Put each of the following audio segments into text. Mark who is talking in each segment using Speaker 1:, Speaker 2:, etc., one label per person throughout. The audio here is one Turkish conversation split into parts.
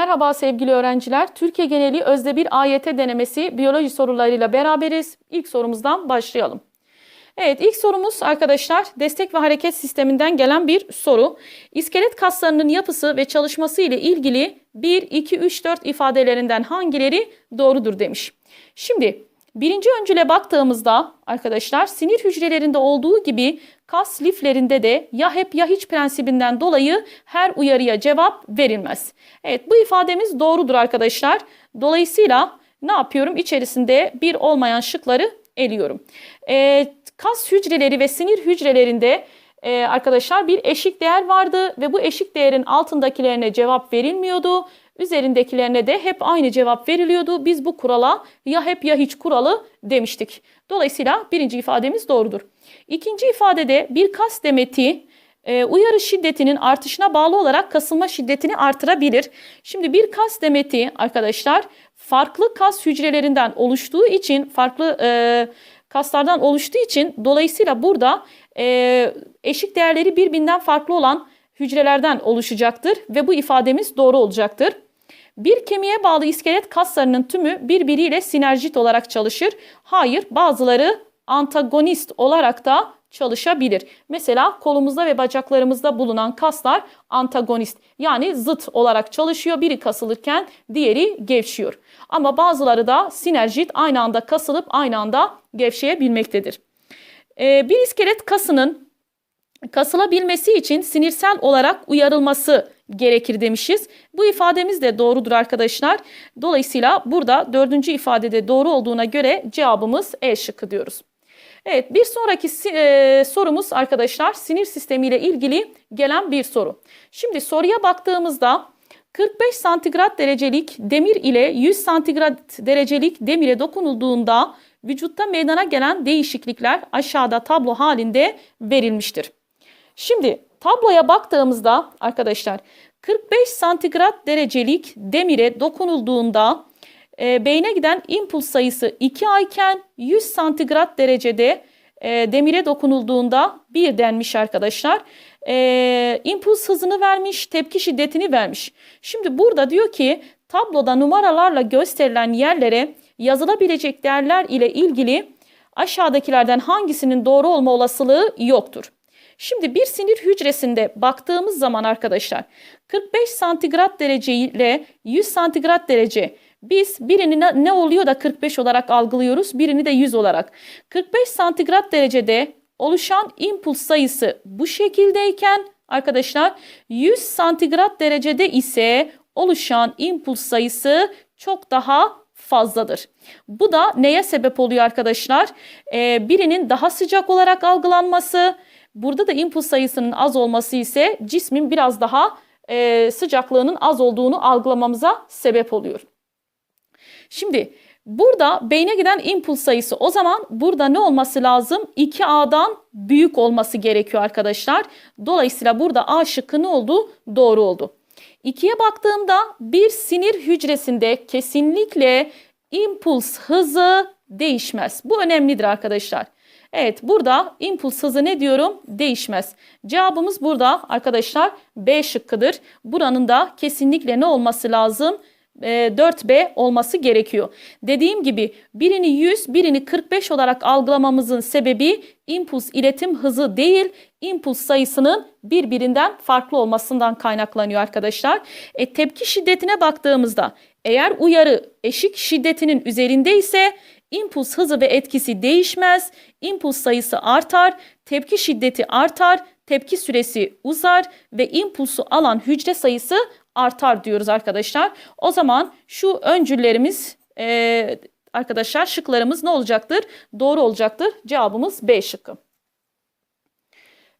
Speaker 1: Merhaba sevgili öğrenciler. Türkiye geneli özde bir AYT denemesi biyoloji sorularıyla beraberiz. İlk sorumuzdan başlayalım. Evet ilk sorumuz arkadaşlar destek ve hareket sisteminden gelen bir soru. İskelet kaslarının yapısı ve çalışması ile ilgili 1, 2, 3, 4 ifadelerinden hangileri doğrudur demiş. Şimdi birinci öncüle baktığımızda arkadaşlar sinir hücrelerinde olduğu gibi kas liflerinde de ya hep ya hiç prensibinden dolayı her uyarıya cevap verilmez. Evet bu ifademiz doğrudur arkadaşlar. Dolayısıyla ne yapıyorum? İçerisinde bir olmayan şıkları eliyorum. Ee, kas hücreleri ve sinir hücrelerinde e, arkadaşlar bir eşik değer vardı ve bu eşik değerin altındakilerine cevap verilmiyordu. Üzerindekilerine de hep aynı cevap veriliyordu. Biz bu kurala ya hep ya hiç kuralı demiştik. Dolayısıyla birinci ifademiz doğrudur. İkinci ifadede bir kas demeti e, uyarı şiddetinin artışına bağlı olarak kasılma şiddetini artırabilir. Şimdi bir kas demeti arkadaşlar farklı kas hücrelerinden oluştuğu için farklı e, kaslardan oluştuğu için dolayısıyla burada e, eşik değerleri birbirinden farklı olan hücrelerden oluşacaktır ve bu ifademiz doğru olacaktır. Bir kemiğe bağlı iskelet kaslarının tümü birbiriyle sinerjit olarak çalışır. Hayır bazıları antagonist olarak da çalışabilir. Mesela kolumuzda ve bacaklarımızda bulunan kaslar antagonist yani zıt olarak çalışıyor. Biri kasılırken diğeri gevşiyor. Ama bazıları da sinerjit aynı anda kasılıp aynı anda gevşeyebilmektedir. Ee, bir iskelet kasının kasılabilmesi için sinirsel olarak uyarılması gerekir demişiz. Bu ifademiz de doğrudur arkadaşlar. Dolayısıyla burada dördüncü ifadede doğru olduğuna göre cevabımız E şıkkı diyoruz. Evet bir sonraki e, sorumuz arkadaşlar sinir sistemi ile ilgili gelen bir soru. Şimdi soruya baktığımızda 45 santigrat derecelik demir ile 100 santigrat derecelik demire dokunulduğunda vücutta meydana gelen değişiklikler aşağıda tablo halinde verilmiştir. Şimdi tabloya baktığımızda arkadaşlar 45 santigrat derecelik demire dokunulduğunda e, beyne giden impuls sayısı 2 ayken 100 santigrat derecede e, demire dokunulduğunda 1 denmiş arkadaşlar. E, impuls hızını vermiş, tepki şiddetini vermiş. Şimdi burada diyor ki tabloda numaralarla gösterilen yerlere yazılabilecek değerler ile ilgili aşağıdakilerden hangisinin doğru olma olasılığı yoktur. Şimdi bir sinir hücresinde baktığımız zaman arkadaşlar 45 santigrat derece ile 100 santigrat derece biz birini ne oluyor da 45 olarak algılıyoruz birini de 100 olarak. 45 santigrat derecede oluşan impuls sayısı bu şekildeyken arkadaşlar 100 santigrat derecede ise oluşan impuls sayısı çok daha fazladır. Bu da neye sebep oluyor arkadaşlar? Ee, birinin daha sıcak olarak algılanması, burada da impuls sayısının az olması ise cismin biraz daha e, sıcaklığının az olduğunu algılamamıza sebep oluyor. Şimdi burada beyne giden impuls sayısı o zaman burada ne olması lazım? 2A'dan büyük olması gerekiyor arkadaşlar. Dolayısıyla burada A şıkkı ne oldu? Doğru oldu. 2'ye baktığımda bir sinir hücresinde kesinlikle impuls hızı değişmez. Bu önemlidir arkadaşlar. Evet burada impuls hızı ne diyorum? Değişmez. Cevabımız burada arkadaşlar B şıkkıdır. Buranın da kesinlikle ne olması lazım? 4B e, olması gerekiyor. Dediğim gibi birini 100, birini 45 olarak algılamamızın sebebi impuls iletim hızı değil, impuls sayısının birbirinden farklı olmasından kaynaklanıyor arkadaşlar. E, tepki şiddetine baktığımızda eğer uyarı eşik şiddetinin üzerinde ise impuls hızı ve etkisi değişmez, impuls sayısı artar, tepki şiddeti artar, tepki süresi uzar ve impulsu alan hücre sayısı artar diyoruz arkadaşlar. O zaman şu öncüllerimiz e, arkadaşlar şıklarımız ne olacaktır? Doğru olacaktır. Cevabımız B şıkkı.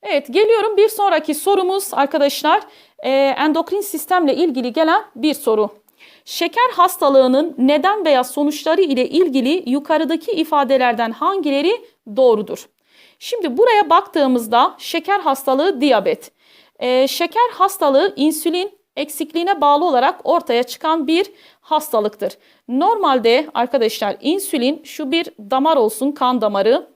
Speaker 1: Evet geliyorum bir sonraki sorumuz arkadaşlar e, endokrin sistemle ilgili gelen bir soru. Şeker hastalığının neden veya sonuçları ile ilgili yukarıdaki ifadelerden hangileri doğrudur? Şimdi buraya baktığımızda şeker hastalığı diyabet. E, şeker hastalığı insülin eksikliğine bağlı olarak ortaya çıkan bir hastalıktır. Normalde arkadaşlar insülin şu bir damar olsun kan damarı.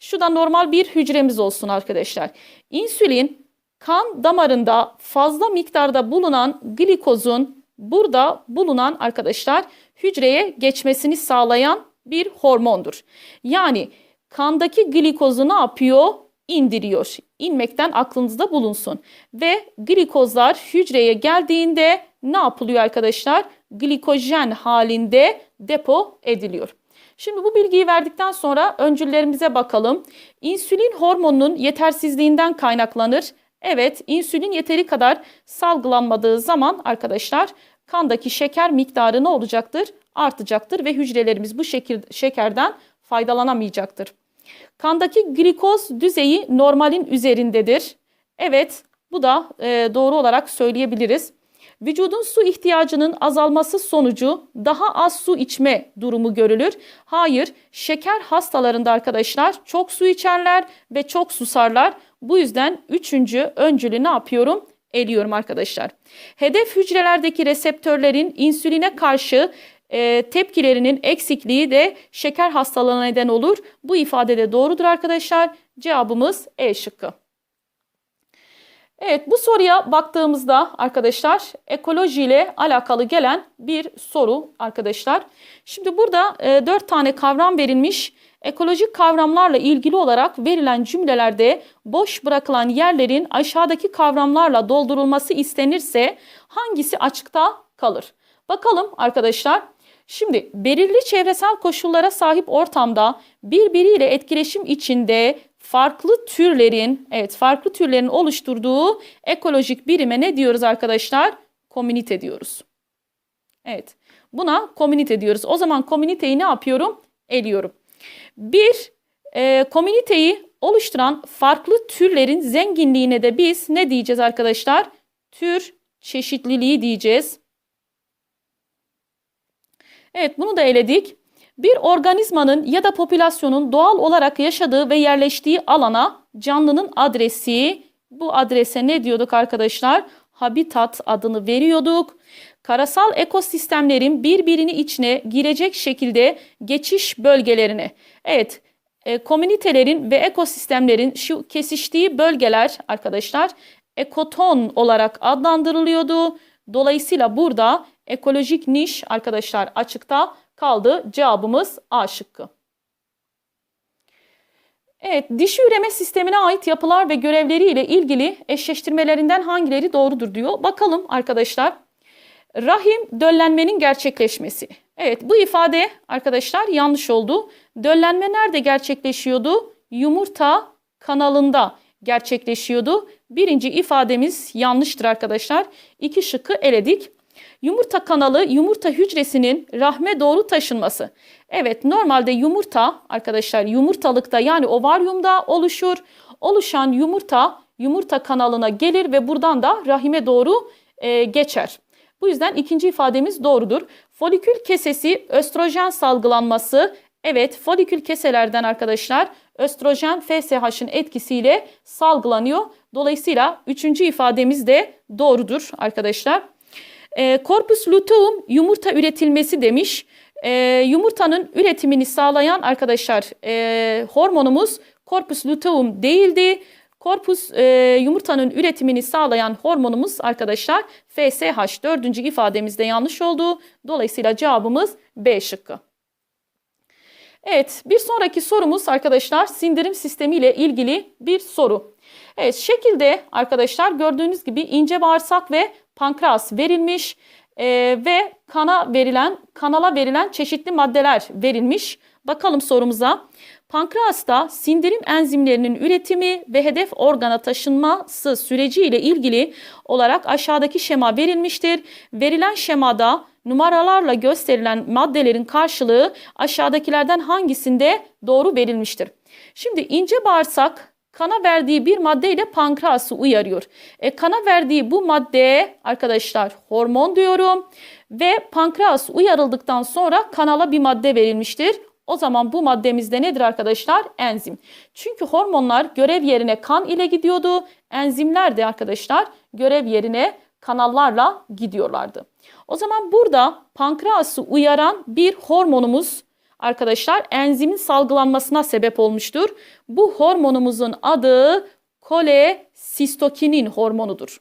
Speaker 1: Şu da normal bir hücremiz olsun arkadaşlar. İnsülin kan damarında fazla miktarda bulunan glikozun burada bulunan arkadaşlar hücreye geçmesini sağlayan bir hormondur. Yani kandaki glikozu ne yapıyor? İndiriyor. İnmekten aklınızda bulunsun. Ve glikozlar hücreye geldiğinde ne yapılıyor arkadaşlar? Glikojen halinde depo ediliyor. Şimdi bu bilgiyi verdikten sonra öncüllerimize bakalım. İnsülin hormonunun yetersizliğinden kaynaklanır. Evet, insülin yeteri kadar salgılanmadığı zaman arkadaşlar kandaki şeker miktarı ne olacaktır? Artacaktır ve hücrelerimiz bu şekil, şekerden faydalanamayacaktır. Kandaki glikoz düzeyi normalin üzerindedir. Evet, bu da e, doğru olarak söyleyebiliriz. Vücudun su ihtiyacının azalması sonucu daha az su içme durumu görülür. Hayır, şeker hastalarında arkadaşlar çok su içerler ve çok susarlar. Bu yüzden üçüncü öncülü ne yapıyorum? Eliyorum arkadaşlar. Hedef hücrelerdeki reseptörlerin insüline karşı e, tepkilerinin eksikliği de şeker hastalığına neden olur. Bu ifade de doğrudur arkadaşlar. Cevabımız E şıkkı. Evet bu soruya baktığımızda arkadaşlar ekoloji ile alakalı gelen bir soru arkadaşlar. Şimdi burada e, 4 tane kavram verilmiş. Ekolojik kavramlarla ilgili olarak verilen cümlelerde boş bırakılan yerlerin aşağıdaki kavramlarla doldurulması istenirse hangisi açıkta kalır? Bakalım arkadaşlar. Şimdi belirli çevresel koşullara sahip ortamda birbiriyle etkileşim içinde farklı türlerin, evet farklı türlerin oluşturduğu ekolojik birime ne diyoruz arkadaşlar? Komünite diyoruz. Evet. Buna komünite diyoruz. O zaman komüniteyi ne yapıyorum? Eliyorum. Bir e, komüniteyi oluşturan farklı türlerin zenginliğine de biz ne diyeceğiz arkadaşlar? Tür çeşitliliği diyeceğiz. Evet bunu da eledik. Bir organizmanın ya da popülasyonun doğal olarak yaşadığı ve yerleştiği alana canlının adresi, bu adrese ne diyorduk arkadaşlar? Habitat adını veriyorduk. Karasal ekosistemlerin birbirini içine girecek şekilde geçiş bölgelerine. Evet, e, komünitelerin ve ekosistemlerin şu kesiştiği bölgeler arkadaşlar ekoton olarak adlandırılıyordu. Dolayısıyla burada ekolojik niş arkadaşlar açıkta kaldı. Cevabımız A şıkkı. Evet, dişi üreme sistemine ait yapılar ve görevleriyle ilgili eşleştirmelerinden hangileri doğrudur diyor. Bakalım arkadaşlar. Rahim döllenmenin gerçekleşmesi. Evet, bu ifade arkadaşlar yanlış oldu. Döllenme nerede gerçekleşiyordu? Yumurta kanalında gerçekleşiyordu. Birinci ifademiz yanlıştır arkadaşlar. İki şıkkı eledik. Yumurta kanalı yumurta hücresinin rahme doğru taşınması. Evet normalde yumurta arkadaşlar yumurtalıkta yani ovaryumda oluşur. Oluşan yumurta yumurta kanalına gelir ve buradan da rahime doğru e, geçer. Bu yüzden ikinci ifademiz doğrudur. Folikül kesesi östrojen salgılanması. Evet folikül keselerden arkadaşlar östrojen FSH'ın etkisiyle salgılanıyor. Dolayısıyla üçüncü ifademiz de doğrudur arkadaşlar. E, corpus luteum yumurta üretilmesi demiş. E, yumurtanın üretimini sağlayan arkadaşlar e, hormonumuz corpus luteum değildi. Korpus e, yumurtanın üretimini sağlayan hormonumuz arkadaşlar FSH. Dördüncü ifademizde yanlış oldu. Dolayısıyla cevabımız B şıkkı. Evet bir sonraki sorumuz arkadaşlar sindirim sistemi ile ilgili bir soru. Evet şekilde arkadaşlar gördüğünüz gibi ince bağırsak ve pankreas verilmiş e, ve kana verilen kanala verilen çeşitli maddeler verilmiş. Bakalım sorumuza. Pankreasta sindirim enzimlerinin üretimi ve hedef organa taşınması süreci ile ilgili olarak aşağıdaki şema verilmiştir. Verilen şemada numaralarla gösterilen maddelerin karşılığı aşağıdakilerden hangisinde doğru verilmiştir? Şimdi ince bağırsak kana verdiği bir maddeyle pankreası uyarıyor. E, kana verdiği bu maddeye arkadaşlar hormon diyorum ve pankreas uyarıldıktan sonra kanala bir madde verilmiştir. O zaman bu maddemizde nedir arkadaşlar? Enzim. Çünkü hormonlar görev yerine kan ile gidiyordu. Enzimler de arkadaşlar görev yerine kanallarla gidiyorlardı. O zaman burada pankreası uyaran bir hormonumuz arkadaşlar enzimin salgılanmasına sebep olmuştur. Bu hormonumuzun adı kolesistokinin hormonudur.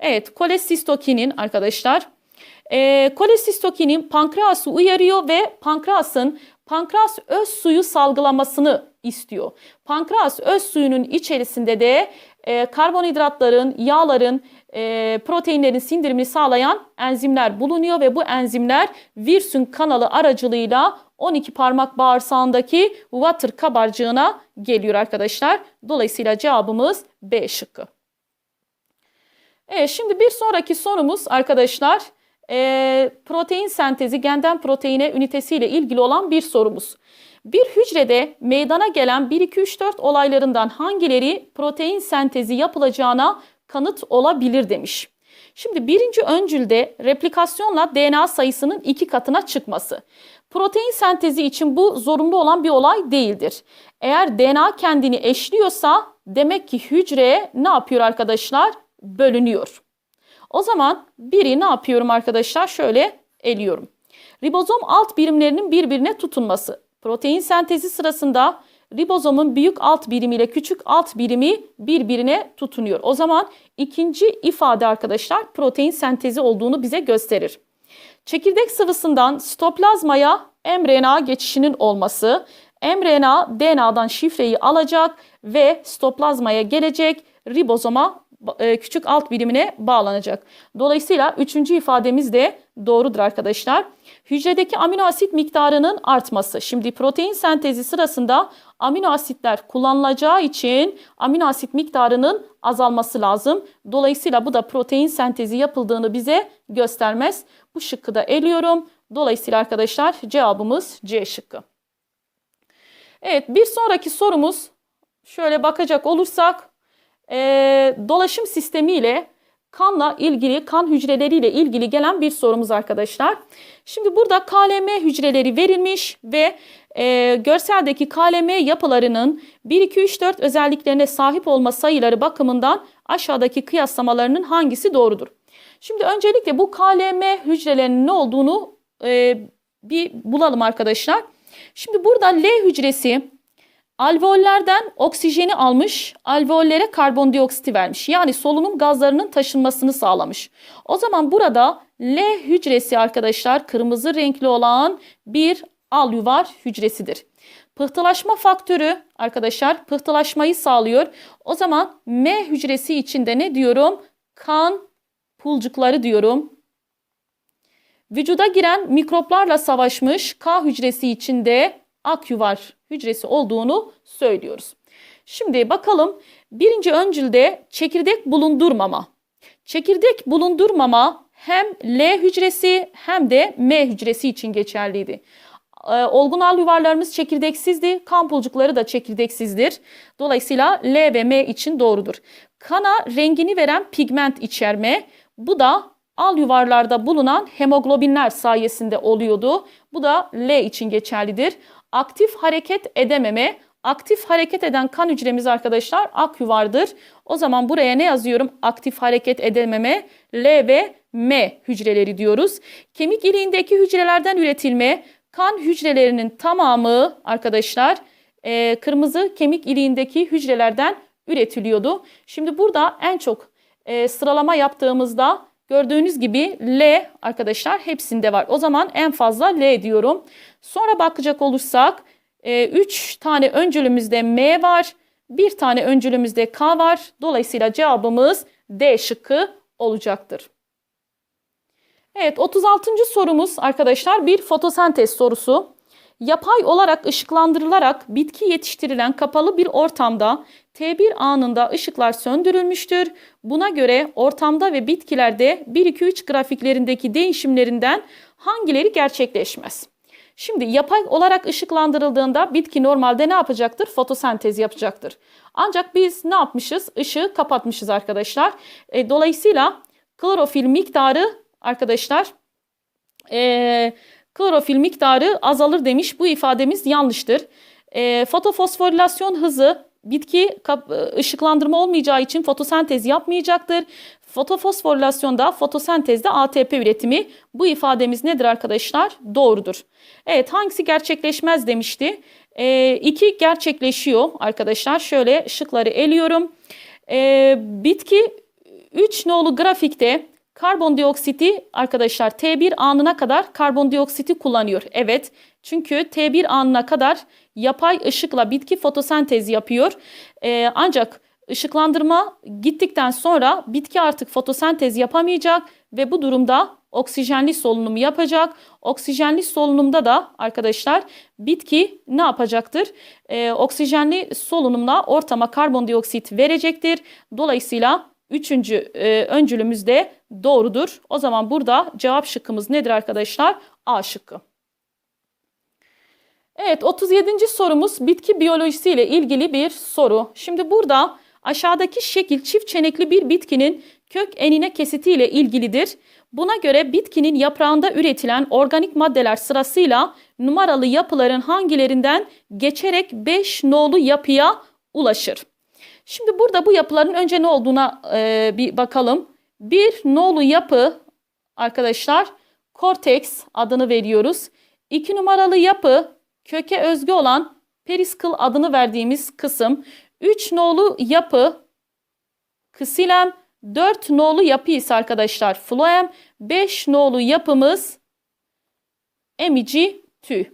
Speaker 1: Evet kolesistokinin arkadaşlar E, kolesistokinin pankreası uyarıyor ve pankreasın pankreas öz suyu salgılamasını istiyor. Pankreas öz suyunun içerisinde de e, karbonhidratların, yağların, e, proteinlerin sindirimini sağlayan enzimler bulunuyor ve bu enzimler Wirsung kanalı aracılığıyla 12 parmak bağırsağındaki water kabarcığına geliyor arkadaşlar. Dolayısıyla cevabımız B şıkkı. Evet şimdi bir sonraki sorumuz arkadaşlar e, protein sentezi genden proteine ünitesiyle ilgili olan bir sorumuz. Bir hücrede meydana gelen 1, 2, 3, 4 olaylarından hangileri protein sentezi yapılacağına kanıt olabilir demiş. Şimdi birinci öncülde replikasyonla DNA sayısının iki katına çıkması. Protein sentezi için bu zorunlu olan bir olay değildir. Eğer DNA kendini eşliyorsa demek ki hücre ne yapıyor arkadaşlar? Bölünüyor. O zaman biri ne yapıyorum arkadaşlar? Şöyle eliyorum. Ribozom alt birimlerinin birbirine tutunması. Protein sentezi sırasında ribozomun büyük alt birimi ile küçük alt birimi birbirine tutunuyor. O zaman ikinci ifade arkadaşlar protein sentezi olduğunu bize gösterir. Çekirdek sıvısından sitoplazmaya mRNA geçişinin olması, mRNA DNA'dan şifreyi alacak ve sitoplazmaya gelecek, ribozoma küçük alt birimine bağlanacak. Dolayısıyla üçüncü ifademiz de doğrudur arkadaşlar. Hücredeki amino asit miktarının artması. Şimdi protein sentezi sırasında amino asitler kullanılacağı için amino asit miktarının azalması lazım. Dolayısıyla bu da protein sentezi yapıldığını bize göstermez. Bu şıkkı da eliyorum. Dolayısıyla arkadaşlar cevabımız C şıkkı. Evet bir sonraki sorumuz şöyle bakacak olursak e, dolaşım sistemiyle kanla ilgili, kan hücreleriyle ilgili gelen bir sorumuz arkadaşlar. Şimdi burada KLM hücreleri verilmiş ve e, görseldeki KLM yapılarının 1, 2, 3, 4 özelliklerine sahip olma sayıları bakımından aşağıdaki kıyaslamalarının hangisi doğrudur? Şimdi öncelikle bu KLM hücrelerinin ne olduğunu e, bir bulalım arkadaşlar. Şimdi burada L hücresi alveollerden oksijeni almış, alveollere karbondioksiti vermiş. Yani solunum gazlarının taşınmasını sağlamış. O zaman burada L hücresi arkadaşlar kırmızı renkli olan bir alüvar hücresidir. Pıhtılaşma faktörü arkadaşlar pıhtılaşmayı sağlıyor. O zaman M hücresi içinde ne diyorum? Kan pulcukları diyorum. Vücuda giren mikroplarla savaşmış K hücresi içinde akyuvar hücresi olduğunu söylüyoruz. Şimdi bakalım birinci öncülde çekirdek bulundurmama. Çekirdek bulundurmama hem L hücresi hem de M hücresi için geçerliydi. Ee, olgunal yuvarlarımız çekirdeksizdi. Kan pulcukları da çekirdeksizdir. Dolayısıyla L ve M için doğrudur. Kana rengini veren pigment içerme. Bu da al yuvarlarda bulunan hemoglobinler sayesinde oluyordu. Bu da L için geçerlidir aktif hareket edememe. Aktif hareket eden kan hücremiz arkadaşlar ak yuvardır. O zaman buraya ne yazıyorum? Aktif hareket edememe L ve M hücreleri diyoruz. Kemik iliğindeki hücrelerden üretilme kan hücrelerinin tamamı arkadaşlar e, kırmızı kemik iliğindeki hücrelerden üretiliyordu. Şimdi burada en çok e, sıralama yaptığımızda gördüğünüz gibi L arkadaşlar hepsinde var. O zaman en fazla L diyorum. Sonra bakacak olursak 3 e, tane öncülümüzde M var. Bir tane öncülümüzde K var. Dolayısıyla cevabımız D şıkkı olacaktır. Evet 36. sorumuz arkadaşlar bir fotosentez sorusu. Yapay olarak ışıklandırılarak bitki yetiştirilen kapalı bir ortamda T1 anında ışıklar söndürülmüştür. Buna göre ortamda ve bitkilerde 1-2-3 grafiklerindeki değişimlerinden hangileri gerçekleşmez? Şimdi yapay olarak ışıklandırıldığında bitki normalde ne yapacaktır? Fotosentez yapacaktır. Ancak biz ne yapmışız? Işığı kapatmışız arkadaşlar. E, dolayısıyla klorofil miktarı arkadaşlar e, klorofil miktarı azalır demiş. Bu ifademiz yanlıştır. E, fotofosforilasyon hızı bitki ışıklandırma olmayacağı için fotosentez yapmayacaktır. Fotofosforilasyonda, fotosentezde ATP üretimi. Bu ifademiz nedir arkadaşlar? Doğrudur. Evet hangisi gerçekleşmez demişti. E, iki gerçekleşiyor arkadaşlar. Şöyle şıkları eliyorum. E, bitki 3 nolu grafikte Karbondioksiti arkadaşlar T1 anına kadar karbondioksiti kullanıyor. Evet çünkü T1 anına kadar yapay ışıkla bitki fotosentez yapıyor. Ee, ancak ışıklandırma gittikten sonra bitki artık fotosentez yapamayacak ve bu durumda oksijenli solunumu yapacak. Oksijenli solunumda da arkadaşlar bitki ne yapacaktır? Ee, oksijenli solunumla ortama karbondioksit verecektir. Dolayısıyla üçüncü e, öncülümüz de doğrudur. O zaman burada cevap şıkkımız nedir arkadaşlar? A şıkkı. Evet 37. sorumuz bitki biyolojisi ile ilgili bir soru. Şimdi burada aşağıdaki şekil çift çenekli bir bitkinin kök enine kesiti ile ilgilidir. Buna göre bitkinin yaprağında üretilen organik maddeler sırasıyla numaralı yapıların hangilerinden geçerek 5 nolu yapıya ulaşır. Şimdi burada bu yapıların önce ne olduğuna e, bir bakalım. Bir nolu yapı arkadaşlar korteks adını veriyoruz. İki numaralı yapı köke özgü olan periskıl adını verdiğimiz kısım. Üç nolu yapı ksilem. Dört nolu yapı ise arkadaşlar floem. Beş nolu yapımız emici tüy.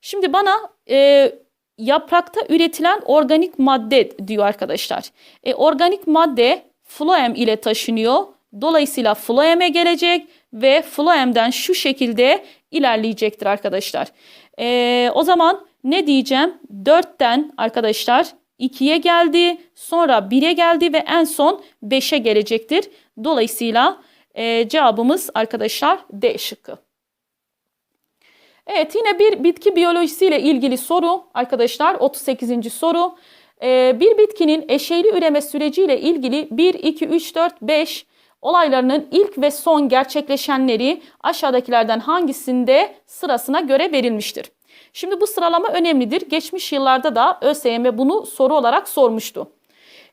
Speaker 1: Şimdi bana e, yaprakta üretilen organik madde diyor arkadaşlar. E, organik madde floem ile taşınıyor. Dolayısıyla floeme gelecek ve floemden şu şekilde ilerleyecektir arkadaşlar. E, o zaman ne diyeceğim? 4'ten arkadaşlar 2'ye geldi, sonra 1'e geldi ve en son 5'e gelecektir. Dolayısıyla e, cevabımız arkadaşlar D şıkkı. Evet yine bir bitki biyolojisiyle ilgili soru arkadaşlar 38. soru. Ee, bir bitkinin eşeyli üreme süreciyle ilgili 1, 2, 3, 4, 5 olaylarının ilk ve son gerçekleşenleri aşağıdakilerden hangisinde sırasına göre verilmiştir? Şimdi bu sıralama önemlidir. Geçmiş yıllarda da ÖSYM bunu soru olarak sormuştu.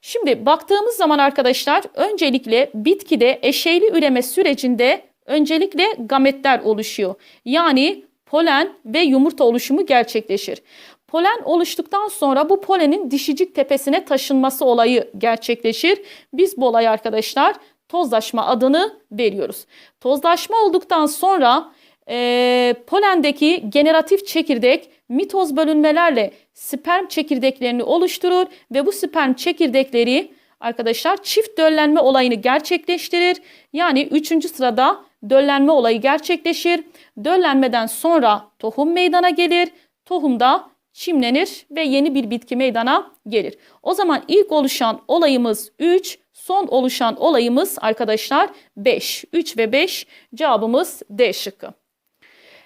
Speaker 1: Şimdi baktığımız zaman arkadaşlar öncelikle bitkide eşeyli üreme sürecinde öncelikle gametler oluşuyor. Yani polen ve yumurta oluşumu gerçekleşir. Polen oluştuktan sonra bu polenin dişicik tepesine taşınması olayı gerçekleşir. Biz bu olaya arkadaşlar tozlaşma adını veriyoruz. Tozlaşma olduktan sonra e, polendeki generatif çekirdek mitoz bölünmelerle sperm çekirdeklerini oluşturur ve bu sperm çekirdekleri arkadaşlar çift döllenme olayını gerçekleştirir. Yani üçüncü sırada döllenme olayı gerçekleşir. Döllenmeden sonra tohum meydana gelir. Tohumda çimlenir ve yeni bir bitki meydana gelir. O zaman ilk oluşan olayımız 3, son oluşan olayımız arkadaşlar 5. 3 ve 5 cevabımız D şıkkı.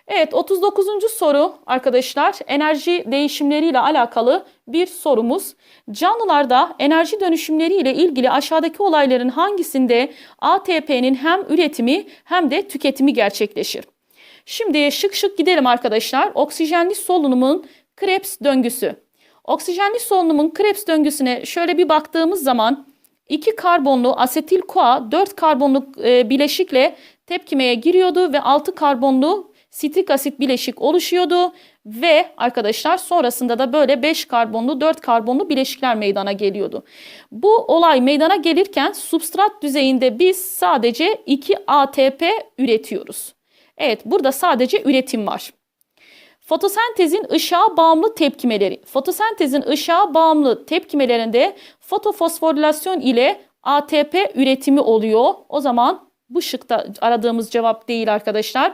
Speaker 1: Evet 39. soru arkadaşlar enerji değişimleriyle alakalı bir sorumuz. Canlılarda enerji dönüşümleri ile ilgili aşağıdaki olayların hangisinde ATP'nin hem üretimi hem de tüketimi gerçekleşir? Şimdi şık şık gidelim arkadaşlar. Oksijenli solunumun Krebs döngüsü. Oksijenli solunumun Krebs döngüsüne şöyle bir baktığımız zaman 2 karbonlu asetil CoA 4 karbonlu e, bileşikle tepkimeye giriyordu ve 6 karbonlu sitrik asit bileşik oluşuyordu ve arkadaşlar sonrasında da böyle 5 karbonlu 4 karbonlu bileşikler meydana geliyordu. Bu olay meydana gelirken substrat düzeyinde biz sadece 2 ATP üretiyoruz. Evet burada sadece üretim var. Fotosentezin ışığa bağımlı tepkimeleri. Fotosentezin ışığa bağımlı tepkimelerinde fotofosforilasyon ile ATP üretimi oluyor. O zaman bu şıkta aradığımız cevap değil arkadaşlar.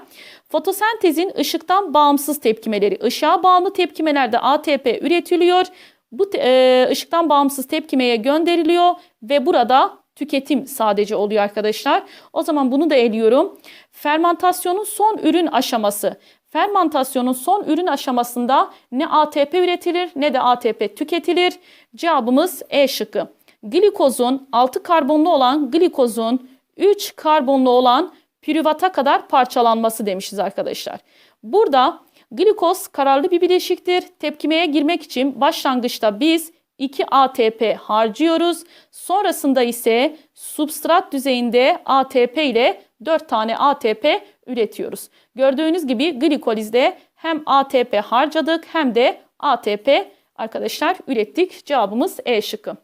Speaker 1: Fotosentezin ışıktan bağımsız tepkimeleri. Işığa bağımlı tepkimelerde ATP üretiliyor. Bu e, ışıktan bağımsız tepkimeye gönderiliyor ve burada tüketim sadece oluyor arkadaşlar. O zaman bunu da eliyorum. Fermentasyonun son ürün aşaması. Fermentasyonun son ürün aşamasında ne ATP üretilir ne de ATP tüketilir. Cevabımız E şıkkı. Glikozun 6 karbonlu olan glikozun 3 karbonlu olan pürüvata kadar parçalanması demişiz arkadaşlar. Burada glikoz kararlı bir bileşiktir. Tepkimeye girmek için başlangıçta biz 2 ATP harcıyoruz. Sonrasında ise substrat düzeyinde ATP ile 4 tane ATP üretiyoruz. Gördüğünüz gibi glikolizde hem ATP harcadık hem de ATP arkadaşlar ürettik. Cevabımız E şıkkı.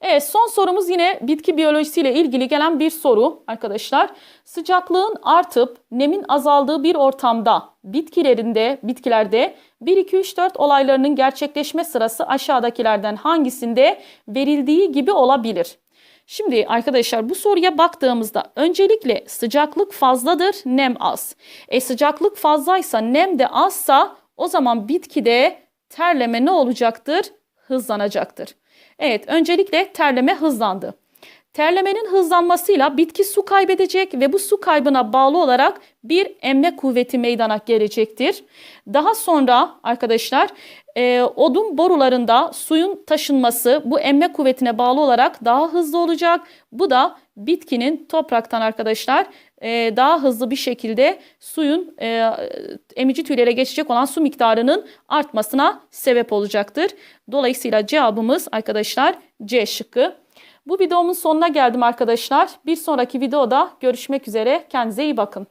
Speaker 1: Evet son sorumuz yine bitki biyolojisiyle ilgili gelen bir soru arkadaşlar. Sıcaklığın artıp nemin azaldığı bir ortamda bitkilerinde, bitkilerde 1 2 3 4 olaylarının gerçekleşme sırası aşağıdakilerden hangisinde verildiği gibi olabilir? Şimdi arkadaşlar bu soruya baktığımızda öncelikle sıcaklık fazladır, nem az. E sıcaklık fazlaysa, nem de azsa o zaman bitkide terleme ne olacaktır? Hızlanacaktır. Evet, öncelikle terleme hızlandı. Terlemenin hızlanmasıyla bitki su kaybedecek ve bu su kaybına bağlı olarak bir emme kuvveti meydana gelecektir. Daha sonra arkadaşlar e, odun borularında suyun taşınması bu emme kuvvetine bağlı olarak daha hızlı olacak. Bu da bitkinin topraktan arkadaşlar e, daha hızlı bir şekilde suyun e, emici tüylere geçecek olan su miktarının artmasına sebep olacaktır. Dolayısıyla cevabımız arkadaşlar C şıkkı. Bu videomun sonuna geldim arkadaşlar. Bir sonraki videoda görüşmek üzere. Kendinize iyi bakın.